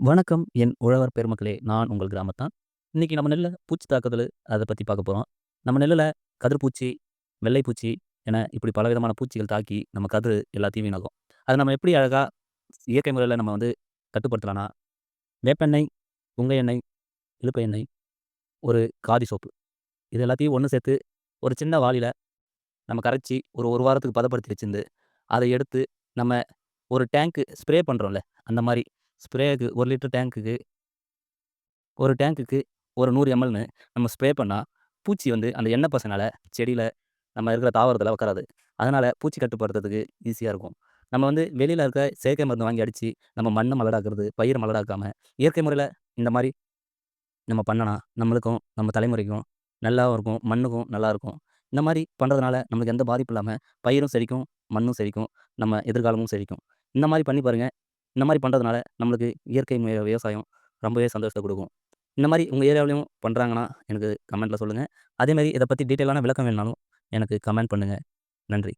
வணக்கம் என் உழவர் பெருமக்களே! நான் உங்கள் கிராமத்தான். இன்றைக்கி நம்ம நெல்லில் பூச்சி தாக்குதல் அதை பற்றி பார்க்க போகிறோம் நம்ம நெல்லில் கதிர்பூச்சி, வெள்ளை பூச்சி என இப்படி பலவிதமான பூச்சிகள் தாக்கி நம்ம கதிர் எல்லாத்தையும் வீணாகும் அதை நம்ம எப்படி அழகாக இயற்கை முறையில் நம்ம வந்து கட்டுப்படுத்தலாம்னா, வேப்பெண்ணெய், புங்க எண்ணெய், இலுப்பை எண்ணெய், ஒரு காதி சோப்பு. இது எல்லாத்தையும் ஒன்று சேர்த்து ஒரு சின்ன வாளியில் நம்ம கரைச்சி ஒரு ஒரு வாரத்துக்கு பதப்படுத்தி வச்சுருந்து அதை எடுத்து நம்ம ஒரு டேங்க்கு ஸ்ப்ரே பண்ணுறோம்ல அந்த மாதிரி ஸ்ப்ரேக்கு ஒரு லிட்டர் டேங்க்குக்கு ஒரு டேங்க்குக்கு ஒரு நூறு எம்எல்ன்னு நம்ம ஸ்ப்ரே பண்ணால் பூச்சி வந்து அந்த எண்ணெய் பசனால் செடியில் நம்ம இருக்கிற தாவரத்தில் உட்காராது. அதனால் பூச்சி கட்டுப்படுத்துறதுக்கு ஈஸியாக இருக்கும். நம்ம வந்து வெளியில் இருக்க செயற்கை மருந்து வாங்கி அடித்து நம்ம மண்ணை மலடாக்குறது, பயிர் மலடாக்காமல் இயற்கை முறையில் இந்த மாதிரி நம்ம பண்ணனா, நம்மளுக்கும், நம்ம தலைமுறைக்கும் நல்லாவும் இருக்கும். மண்ணுக்கும் நல்லாயிருக்கும் இந்த மாதிரி பண்ணுறதுனால நம்மளுக்கு எந்த பாதிப்பும் இல்லாமல் பயிரும் செழிக்கும், மண்ணும் செழிக்கும், நம்ம எதிர்காலமும் செழிக்கும். இந்த மாதிரி பண்ணி பாருங்கள் இந்த மாதிரி பண்ணுறதுனால நம்மளுக்கு இயற்கை விவசாயம் ரொம்பவே சந்தோஷத்தை கொடுக்கும். இந்த மாதிரி உங்கள் ஏரியாவிலையும் பண்ணுறாங்கன்னா எனக்கு கமெண்ட்டில் சொல்லுங்கள் அதேமாதிரி இதை பற்றி டீட்டெயிலான விளக்கம் வேணாலும் எனக்கு கமெண்ட் பண்ணுங்கள் நன்றி.